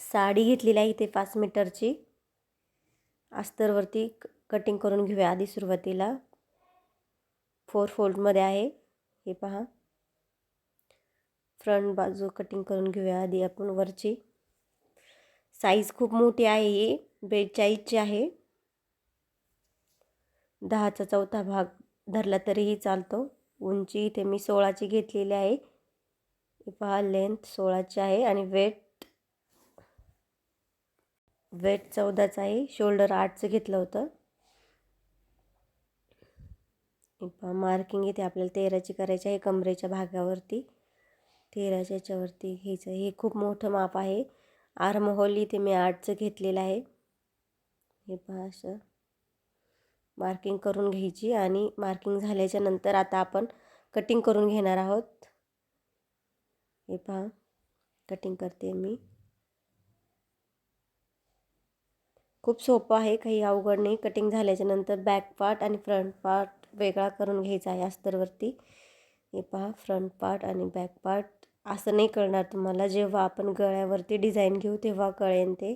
साडी घेतलेली आहे इथे पाच मीटरची. अस्तरवरती क कटिंग करून घेऊया आधी सुरुवातीला. फोर फोल्डमध्ये आहे. हे पहा. फ्रंट बाजू कटिंग करून घेऊया आधी आपण वरची. साईज खूप मोठी आहे ही. बेचाळीसची आहे. दहाचा चौथा भाग धरला तरीही चालतो. उंची इथे मी सोळाची घेतलेली आहे. हे पहा लेंथ सोळाची आहे आणि वेट वेट चौदाचं आहे. शोल्डर आठचं घेतलं होतं. हे पहा मार्किंग इथे आपल्याला. तेराची करायची आहे कमरेच्या भागावरती. तेराच्या याच्यावरती घ्यायचं. हे खूप मोठं माप आहे. आर्महोल इथे मी आठचं घेतलेलं आहे. हे पहा असं. मार्किंग करून घ्यायची आणि मार्किंग झाल्याच्यानंतर आता आपण कटिंग करून घेणार आहोत. हे पहा. कटिंग करते मी. खूप सोपं आहे काही अवघड नाही. कटिंग झाल्याच्यानंतर बॅक पार्ट आणि फ्रंट पार्ट वेगळा करून घ्यायचा आहे अस्तरवरती हे पहा फ्रंट पार्ट आणि बॅक पार्ट. असं नाही कळणार तुम्हाला. जेव्हा आपण गळ्यावरती डिझाईन घेऊ तेव्हा कळेन ते.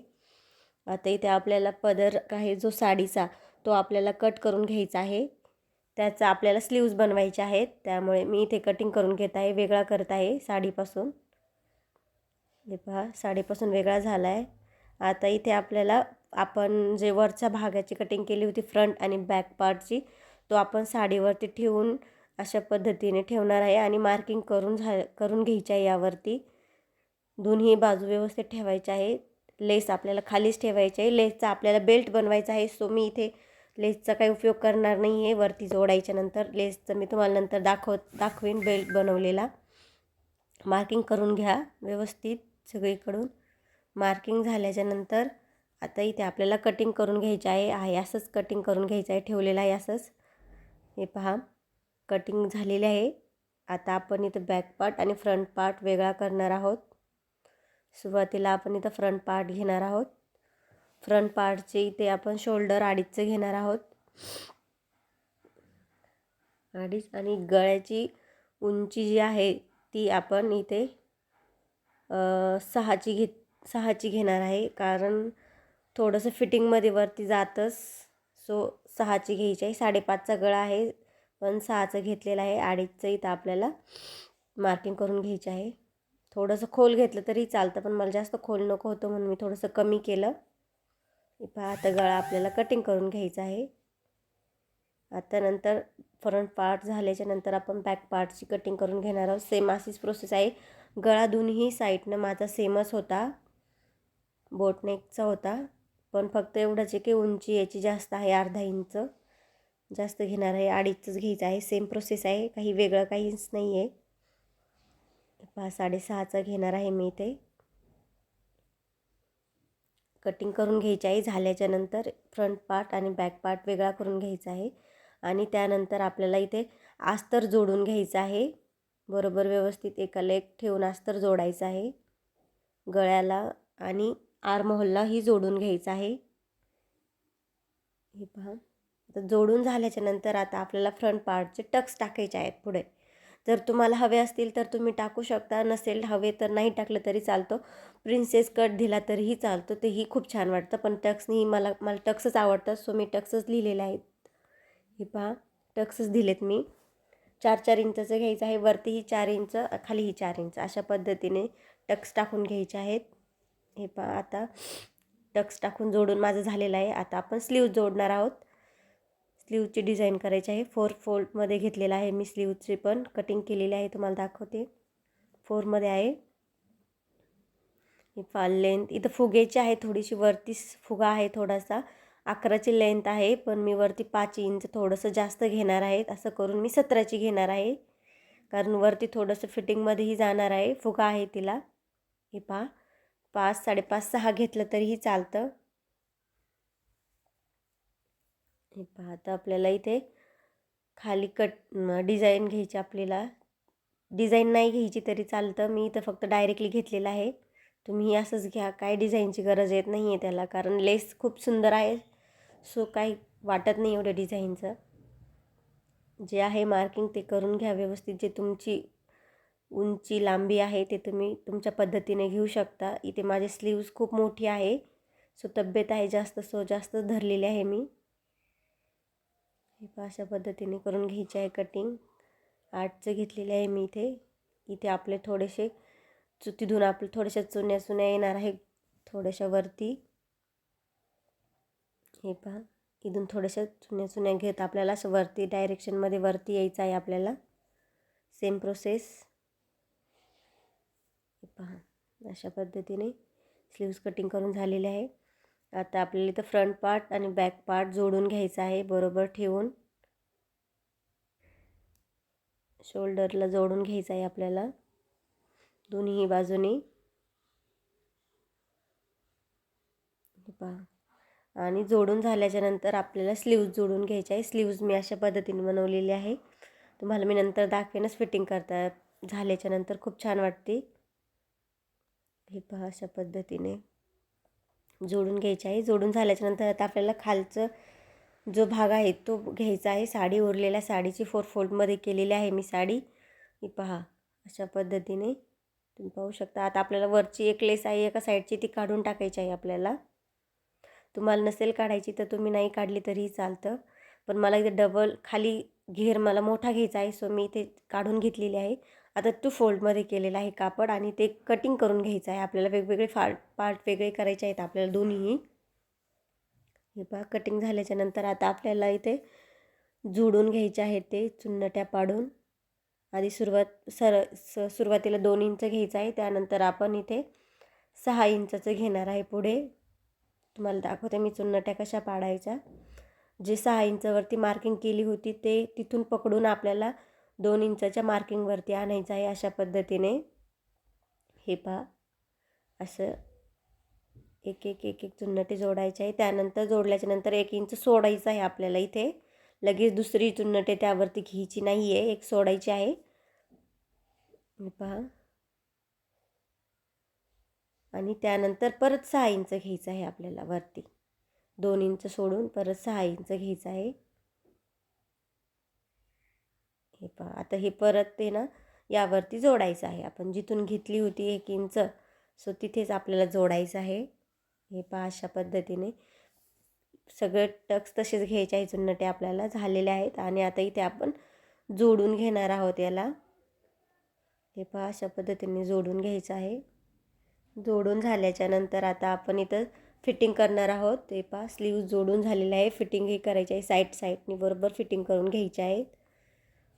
आता इथे आपल्याला पदर आहे जो साडीचा तो आपल्याला कट करून घ्यायचा आहे. त्याचा आपल्याला स्लीव्ज बनवायचे आहेत. त्यामुळे मी इथे कटिंग करून घेत आहे वेगळा करत आहे साडीपासून. हे पहा साडीपासून वेगळा झाला आहे आता इथे आपल्याला आपण जे वरच्या भागाची कटिंग केली होती फ्रंट आणि बॅक पार्टची तो आपण साडीवरती ठेवून अशा पद्धतीने ठेवणार आहे आणि मार्किंग करून झा करून घ्यायची आहे यावरती. दोन्ही बाजू व्यवस्थित ठेवायचे आहे. लेस आपल्याला खालीच ठेवायची आहे. लेसचा आपल्याला बेल्ट बनवायचा आहे. सो मी इथे लेसचा काही उपयोग करणार नाही आहे वरती जोडायच्या नंतर लेसचं मी तुम्हाला नंतर दाखव दाखवीन बेल्ट बनवलेला. मार्किंग करून घ्या व्यवस्थित सगळीकडून. मार्किंग झाल्याच्यानंतर आता इथे आपल्याला कटिंग करून घ्यायचं आहे. आहे असंच कटिंग करून घ्यायचं आहे. ठेवलेलं आहे असंच हे पहा. कटिंग झालेले आहे. आता आपण इथं बॅक पार्ट आणि फ्रंट पार्ट वेगळा करणार आहोत. सुरुवातीला आपण इथं फ्रंट पार्ट घेणार आहोत. फ्रंट पार्टचे इथे आपण शोल्डर अडीचचं घेणार आहोत. अडीच आणि गळ्याची उंची जी आहे ती आपण इथे सहाची घेत सहाची घेणार आहे. कारण थोडंसं फिटिंगमध्ये वरती जातच सो सहाची घ्यायची आहे. साडेपाचचा गळा आहे. पण सहाचं घेतलेलं आहे. अडीचचं इथं आपल्याला मार्किंग करून घ्यायचं आहे. थोडंसं खोल घेतलं तरी चालतं पण मला जास्त खोल नको होतं म्हणून मी थोडंसं कमी केलं. पहा आता गळा आपल्याला कटिंग करून घ्यायचा आहे. आता नंतर फ्रंट पार्ट झाल्याच्यानंतर आपण बॅक पार्टची कटिंग करून घेणार आहोत. सेम अशीच प्रोसेस आहे. गळा दोन्ही साईडनं माझा सेमच होता. बोटनेकचा होता. पण फक्त एवढंच आहे की उंची याची जास्त आहे अर्धा इंच. जास्त घेणार आहे अडीचच घ्यायचं आहे. सेम प्रोसेस आहे काही वेगळं काहीच नाही आहे पहा साडेसहाचा घेणार आहे मी इथे. कटिंग करून घ्यायची आहे. झाल्याच्यानंतर फ्रंट पार्ट आणि बॅक पार्ट वेगळा करून घ्यायचा आहे. आणि त्यानंतर आपल्याला इथे आस्तर जोडून घ्यायचं आहे. बरोबर व्यवस्थित एका लेग ठेवून आस्तर जोडायचं आहे. गळ्याला आणि आर्महोललाही जोडून घ्यायचं आहे. हे पहा. आता जोडून झाल्याच्यानंतर आता आपल्याला फ्रंट पार्टचे टक्स टाकायचे आहेत पुढे. जर तुम्हाला हवे असतील तर तुम्ही टाकू शकता नसेल हवे तर नाही टाकलं तरी चालतो. प्रिन्सेस कट दिला तरीही चालतो तेही खूप छान वाटतं. पण टक्सनी मला मला टक्सच आवडतात सो मी टक्सच लिहिलेले आहेत. हे पहा. टक्सच दिलेत मी. चार चार इंचचं घ्यायचं आहे. वरतीही चार इंच खालीही चार इंच. अशा पद्धतीने टक्स टाकून घ्यायचे आहेत. हे पहा आता टक्स टाकून जोडून माझं झालेलं आहे. आता आपण स्लीव जोडणार आहोत. स्लीवची डिझाईन करायची आहे. फोर फोल्डमध्ये घेतलेला आहे मी स्लीवची पण. कटिंग केलेली आहे तुम्हाला दाखवते. फोरमध्ये आहे. हे फाल लेंथ इथं फुगेची आहे थोडीशी. वरती फुगा आहे थोडासा. अकराची लेंथ आहे पण मी वरती पाच इंच थोडंसं जास्त घेणार आहे. असं करून मी सतराची घेणार आहे. कारण वरती थोडंसं फिटिंगमध्येही जाणार आहे. फुगा आहे तिला. हे पहा. पाच साडेपाच सहा घेतलं तरीही चालतं. हे पहा आता आपल्याला इथे खाली कट डिझाईन घ्यायची आपल्याला. डिझाईन नाही घ्यायची तरी चालतं. मी इथं फक्त डायरेक्टली घेतलेलं आहे. तुम्ही असंच घ्या. काय डिझाईनची गरज येत नाही आहे त्याला कारण लेस खूप सुंदर आहे. सो काही वाटत नाही एवढं डिझाईनचं. जे आहे मार्किंग ते करून घ्या व्यवस्थित. जे तुमची उंची लांबी आहे ते तुम्ही तुमच्या पद्धतीने घेऊ शकता. इथे माझे स्लीव्ज खूप मोठी आहे. सो तब्येत आहे जास्त सो जास्त धरलेली आहे मी. हे पहा अशा पद्धतीने करून घ्यायची आहे कटिंग आठचं घेतलेले आहे मी इथे. इथे आपले थोडेसे चु तिथून आपले थोड्याशा चुन्या चुन्या येणार आहे थोड्याशा वरती. हे पहा इथून थोड्याशा चुन्या चुन्या घेत आपल्याला असं वरती डायरेक्शनमध्ये वरती यायचं आहे आपल्याला. सेम प्रोसेस पहा अशा पद्धतीने स्लीव्स कटिंग करून झालेले आहे. आता आपल्याला इथं फ्रंट पार्ट आणि बॅक पार्ट जोडून घ्यायचा आहे बरोबर ठेवून. शोल्डरला जोडून घ्यायचं आहे आपल्याला. दोन्ही बाजूनी. पहा. आणि जोडून झाल्याच्यानंतर आपल्याला स्लीव्ज जोडून घ्यायचे आहे. स्लीव्ज मी अशा पद्धतीने बनवलेली आहे. तुम्हाला मी नंतर दाखवेनच फिटिंग करता झाल्याच्यानंतर खूप छान वाटते. हे पहा अशा पद्धतीने जोडून घ्यायचे आहे. जोडून झाल्याच्यानंतर आता आपल्याला खालचं जो भाग आहे तो घ्यायचा आहे. साडी उरलेल्या साडीची फोर फोल्डमध्ये केलेली आहे मी साडी. ही पहा अशा पद्धतीने तुम्ही पाहू शकता. आता आपल्याला वरची एक लेस आहे एका साईडची ती काढून टाकायची आहे आपल्याला. तुम्हाला नसेल काढायची तर तुम्ही नाही काढली तरीही चालतं. पण मला इथे डबल खाली घेर मला मोठा घ्यायचा आहे सो मी इथे काढून घेतलेली आहे. आता तू फोल्डमध्ये केलेलं आहे कापड आणि ते कटिंग करून घ्यायचं आहे. आपल्याला वेगवेगळे फा पार्ट वेगळे करायचे आहेत आपल्याला दोन्हीही. हे पहा कटिंग झाल्याच्यानंतर आता आपल्याला इथे जुडून घ्यायचे आहे ते चुन्नट्या पाडून. आधी सुरुवात सर स सुरुवातीला दोन इंच घ्यायचं आहे. त्यानंतर आपण इथे सहा इंचाचं घेणार आहे पुढे. तुम्हाला दाखवते मी चुन्नट्या कशा पाडायच्या. जे सहा इंचावरती मार्किंग केली होती ते तिथून पकडून आपल्याला दोन इंचाच्या मार्किंगवरती आणायचं आहे अशा पद्धतीने. हे पहा. असं एक एक एक एक चुन्नटे जोडायचे आहे. त्यानंतर जोडल्याच्या नंतर एक इंच सोडायचं आहे आपल्याला इथे. लगेच दुसरी चुन्नटे त्यावरती घ्यायची नाही आहे एक सोडायची आहे. पहा. आणि त्यानंतर परत सहा इंच घ्यायचं आहे आपल्याला वरती. दोन इंच सोडून परत सहा इंच घ्यायचं आहे. हे पहा. आता हे परत ते ना यावरती जोडायचं आहे. आपण जिथून घेतली होती एक इंच सो तिथेच आपल्याला जोडायचं आहे. हे पहा अशा पद्धतीने. सगळे टक्स तसेच घ्यायचे आहे नटे आपल्याला झालेले आहेत. आणि आता इथे आपण जोडून घेणार आहोत याला. हे पहा अशा पद्धतीने जोडून घ्यायचं आहे. जोडून झाल्याच्यानंतर आता आपण इथं फिटिंग करणार आहोत. ते पहा स्लीव जोडून झालेलं आहे. फिटिंग हे करायची आहे साईड साईडनी. बरोबर फिटिंग करून घ्यायचे आहेत.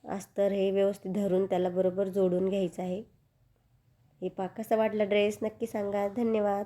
अस्तर हे व्यवस्थित धरून त्याला बरोबर जोडून घ्यायचं आहे. हे पहा कसा वाटला ड्रेस नक्की सांगा. धन्यवाद.